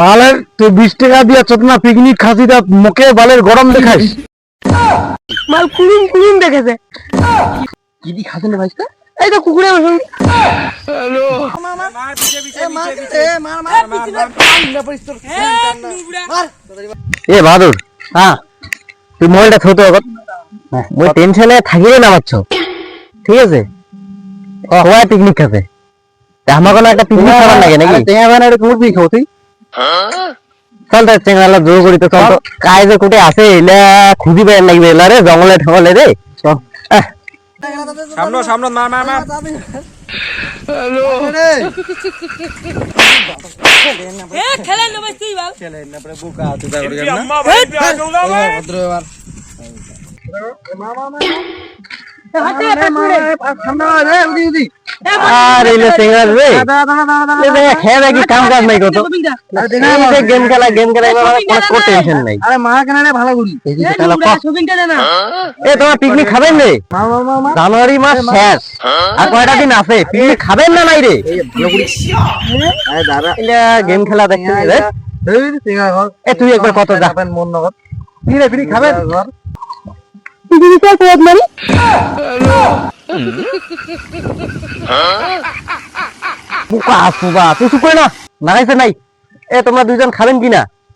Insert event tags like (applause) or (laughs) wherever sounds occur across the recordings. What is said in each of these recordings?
বালের তুই বিশ টাকা দিয়ে চতনা পিকনিক খাসিটা মুখে বালের গরম দেখাইস মাল কুলুম কুলুম দেখেছে। কি দি খাসেন ভাইস্তা এই তো কুকুরের মতন এ বাহাদুর হ্যাঁ তুই মোবাইলটা থতো আগত মই টেনশনে থাকিলে নামাচ্ছ ঠিক আছে? সবাই পিকনিক খাবে। তা আমার কোনো একটা পিকনিক খাবার লাগে নাকি? টেঙা বানা এটা কোন পিকনিক খাব তুই? চল তো চেঙ্গালা জোর করি তো চল তো কোটে আছে এলা খুঁজি বের লাগবে এলা রে জঙ্গলে ঠঙ্গলে রে চল সামনে সামনে মার মার মার এ খেলে নেবে তুই বাল আর এলে চেঙ্গা রে। কাম কাজ নাই কত। গেম খেলা গেম খেলা এবার কোনো টেনশন নাই। আরে মা কেন রে ভালো এ তোমার পিকনিক খাবেন রে? জানুয়ারি মাস শেষ। আর কয়টা দিন আছে? পিকনিক খাবেন না নাই রে? আরে দাদা। এলা গেম খেলা রে। এ তুই একবার কত যা। মন নগদ কি রে পিকনিক খাবেন ঘর। ডিজিটাল কোড মারি পোকা আসুবা তুই চুপ করে না। লাগাইছে নাই। এ তোমরা দুইজন খাবেন কি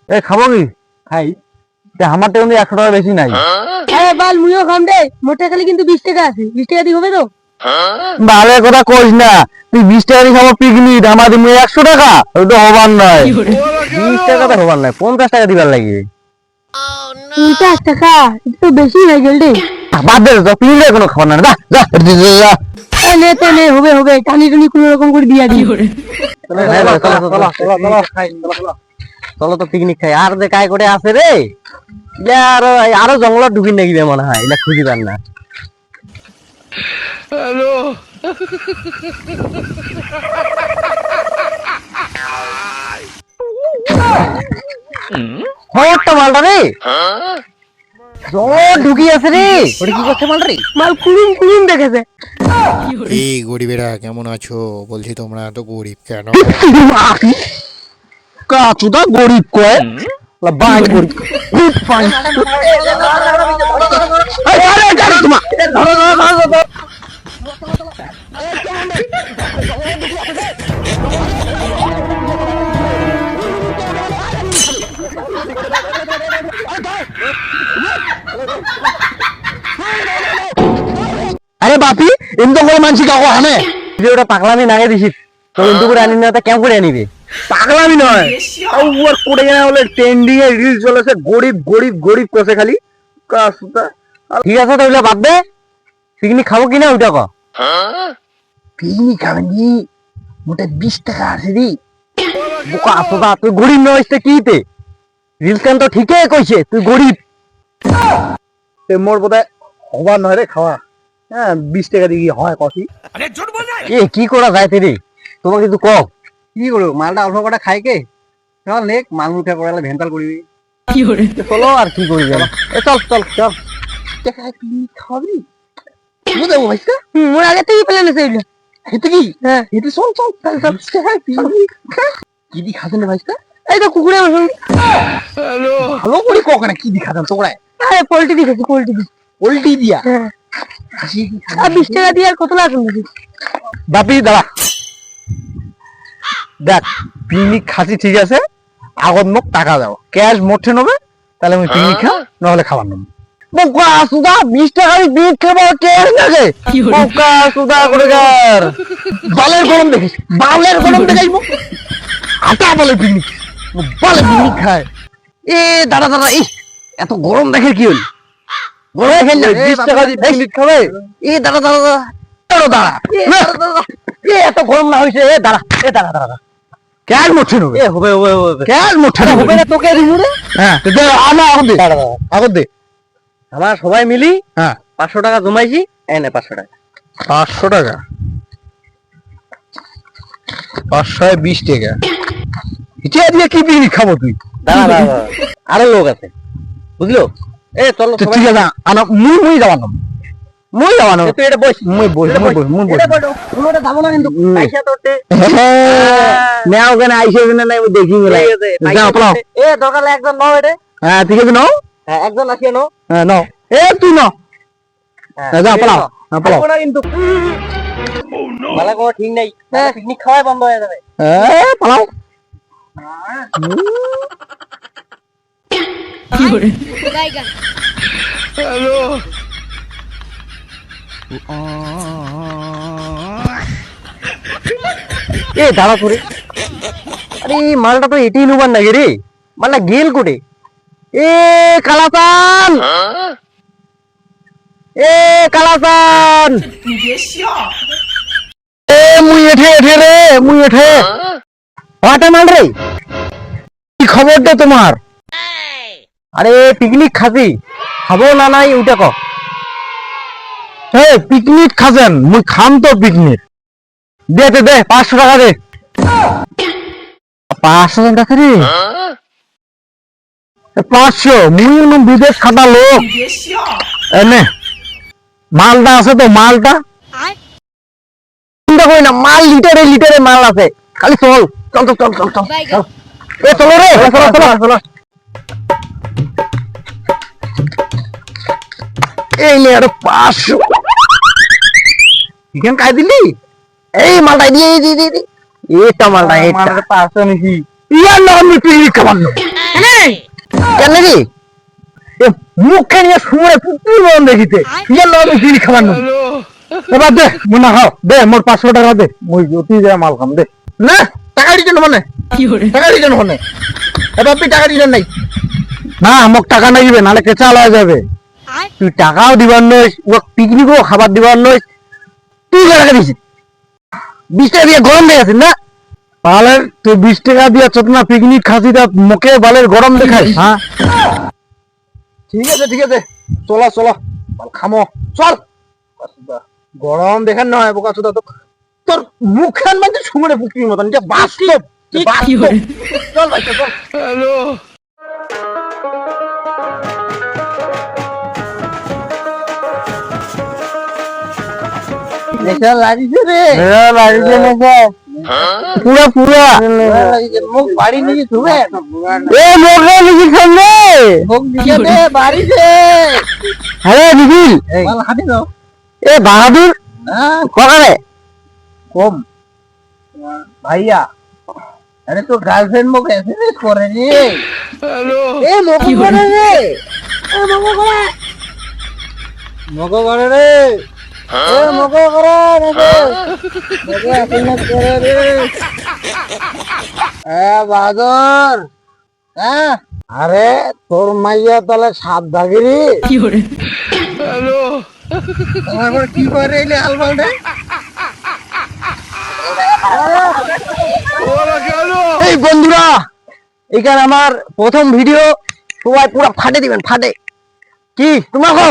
এ খাব কি? খাই। আমার তো কিন্তু একশো টাকা বেশি নাই। আরে বাল মুইও খাম দে মোটা খালি কিন্তু 20 টাকা আছে। 20 টাকা দিয়ে হবে তো? ভালো কথা কইস না। তুই বিশ টাকা দিয়ে খাব পিকনিক আমার একশো টাকা। তো হবার নয় বিশ টাকা তো হবার নয় পঞ্চাশ টাকা দিবার লাগে। 50 টাকা? তো বেশি হয়ে গেল রে। বাদ দে তো পিকনিক কোনো খাবার না যা যা। যা, যা, যা এ নে তো নে হবে হবে টানি টানি কোন রকম করে দিয়া দিই হ্যাঁ, চলো, চলো, চলো, চলো, খাই, চলো, চলো। চলো তো পিকনিক খাই। আর যে কাই করে আছে রে? আরও আরও জঙ্গলত ঢুকি নাকি মনে হয় এলা খুঁজি পান না। হ্যালো। হটটা মালটা রে? জঙ্গলত ঢুকি আছে রে। ওটা কি করছে মাল রে মাল কুলুম কুলুম দেখেছে। এই গরিবেরা কেমন আছো? বলছি তোমরা এত গরিব কেন? কাচুদা গরিব কয়। বাই গরিব। (laughs) ফাইন আরে ধরো ধরো এমনি করে মানছি কাকু হানে ভিডিওটা পাগলামি নাগে দিছিস তো করে আনি না তা কেমন করে আনিবে? পাগলামি নয়। ওর করে গেলে বলে ট্রেন্ডিং এ রিলস চলেছে গরিব গরিব গরিব কষে খালি। কাসুতা ঠিক আছে তাহলে বাদ দে। পিকনিক খাব কিনা ওইটা ক পিকনিক খাবেন কি মোটে বিশ টাকা আছে দি। বোকা আসোদা তুই গরিব নয় কি রিলস কেন তো ঠিকই কইছে তুই গরিব। মোর বোধহয় হবার নয় রে খাওয়া। হ্যাঁ বিশ টাকা দিয়ে কি হয় কফি? এ কি করা যায় তে রে তোমাকে কিছু কও। কি করব? মালটা অল্প কটা খাই কে? চল নেক মাল মুখে পড়ালে ভেন্তাল করবি। চলো আর কি করি যাব চল চল চল। মোর আগে থেকে প্ল্যান আছে এগুলো হেঁটে কি? হ্যাঁ। হেঁটে চল চল চল চল। কি দি খাতেন রে ভাইসা এই তো কুকুরের মতন ভালো করে কক না কি দি খাতেন তোরায় আরে পোল্ট্রি দিয়েছি পোল্ট্রি দিয়েছি পোল্ট্রি দিয়া? হ্যাঁ। কি? আর 20 টাকা দিয়ে আর কত লাগবে বাপি দাঁড়া। দেখ পিকনিক খাসি ঠিক আছে? আগত মোক টাকা দাও। ক্যাশ মোটে নেবে তাহলে আমি পিকনিক খা নহলে খাবার নেব। বোকা সুদা বিশ খাব বোকা করে গার বালের গরম দেখিস বালের গরম দেখাইব। আটা বলে পিকনিক বলে পিকনিক খায়। এ দাঁড়া এই এত গরম দেখে কি হল? না বিশ টাকা দিয়ে খাবে? এ দাঁড়া দাঁড়া দাঁড়া দাঁড়া এ এত গরম না হইছে এ দাঁড়া এ দাঁড়া দাঁড়া ক্যাশ মুঠে নেবে? এ হবে হবে হবে ক্যাশ মুঠে নেবে? হবে না তোকে রে। হ্যাঁ আগত দে। দাঁড়া দাঁড়া আগত দে। আমরা সবাই মিলি হ্যাঁ। পাঁচশো টাকা জমাইছি এই নে পাঁচশো টাকা। পাঁচশো টাকা? পাঁচশো বিশ টাকা। এটা দিয়ে কি পিকনিক খাব তুই? দাঁড়া দাঁড়া দাঁড়া। আরও লোক আছে। বুঝলো? এ চলো ঠিক আছে আনা মুই মুই যাওয়া নাম মুই যাবা তুই এটা বস। মুই বস মুই বস। মুই বস। এটা বড় কোনোটা যাব না কিন্তু। পয়সা তোতে নেও কেন আইসে কিনা নাই দেখি গেলাই যাও পালাও। এ দরকার একজন নাও এটা। হ্যাঁ ঠিক আছে নাও। হ্যাঁ একজন আসিয়ে নাও। হ্যাঁ নাও। এ তুই নাও। হ্যাঁ, যাও পালাও। হ্যাঁ পালাও। কিন্তু। মালা কোনো ঠিক নাই। পিকনিক খাওয়াই বন্ধ হয়ে যাবে। এ পালাও। এ দাঁড়া করে। আরে এই মালটা তো এটাই নুবার নাকি রে? মালটা গেল কোটে? এ কালাসান! এ কালাসান! এ মুই এঠে এঠে রে মুই এঠে। হঠাৎ মাল রে? কি খবর দে তোমার? আরে পিকনিক খাসি খাব না নাই ওইটা ক। এ পিকনিক খাসেন মুই খাম তো পিকনিক দে দে দে পাঁচশো টাকা দে। পাঁচশো টাকা রে। পাঁচশো মুই বিদেশ খাটা লোক এনে মালটা আছে তো মালটা। চিন্তা করি না মাল লিটারে লিটারে মাল আছে। খালি চল চল চল চল চল চল। চল। এ চলো রে চলো চলো চলো। এই নে আরে পাঁচশো। এখানে কাই দিলি? এই মালটা দিয়ে দিয়ে দিয়ে দিয়ে এটা মালটা এটা। পাঁচশো নাকি ইয়ার নাম খাবার কেন রে? মুখে নিয়ে শুয়ে পুতুল মন দেখিতে। ইয়ার নাম পিকনিক খাবার এবার দে মুই না খাও। দে মোর পাঁচশো টাকা দে। মুই অতি যায় মাল খাম দে। না টাকা দিতে মানে? টাকা দিতে মানে? এবার তুই টাকা দিতে নাই। না মোক টাকা নাই দিবে নালে কেঁচা লয়ে যাবে। তুই টাকাও দিবার নইস ও পিকনিকও খাবার দিবার নইস তুই টাকা দিছিস? বিশ টাকা দিয়ে গরম দিয়ে আছিস না? তাহলে তুই বিশ টাকা দিয়ে চত না পিকনিক খাসি তা মুখে বালের গরম দেখাই হ্যাঁ? ঠিক আছে ঠিক আছে। চলো চলো। খামো। চল। গরম দেখেন নয় বোকা চোদা তো তোর মুখখান মানে শুনে পুকুরির মতন। এটা বাস্তব। চল ভাই চল নেশা লাগিছে রে। নেশা লাগিছে নেশা পুরা পুরা। মুখ বাড়ি নিয়ে শুবে এ মোকে নিয়ে সামনে মুখ দিয়ে দে বাড়ি দে। আরে নিখিল মাল হাতে দাও এ বাহাদুর? কখানে কম। ভাইয়া আরে তো গার্লফ্রেন্ড মুখ এসএমএস করে রে এ মুখ করে রে এ মুখ করে মুখ করে রে এ করে করে রে। এ হ্যাঁ আরে তোর মাইয়া তাহলে সাত দাগিরি আমার কি করে এলে আলবালটা এই বন্ধুরা এখানে আমার প্রথম ভিডিও। সবাই পুরো ফাটে দিবেন ফাটে। কি? তোমাকে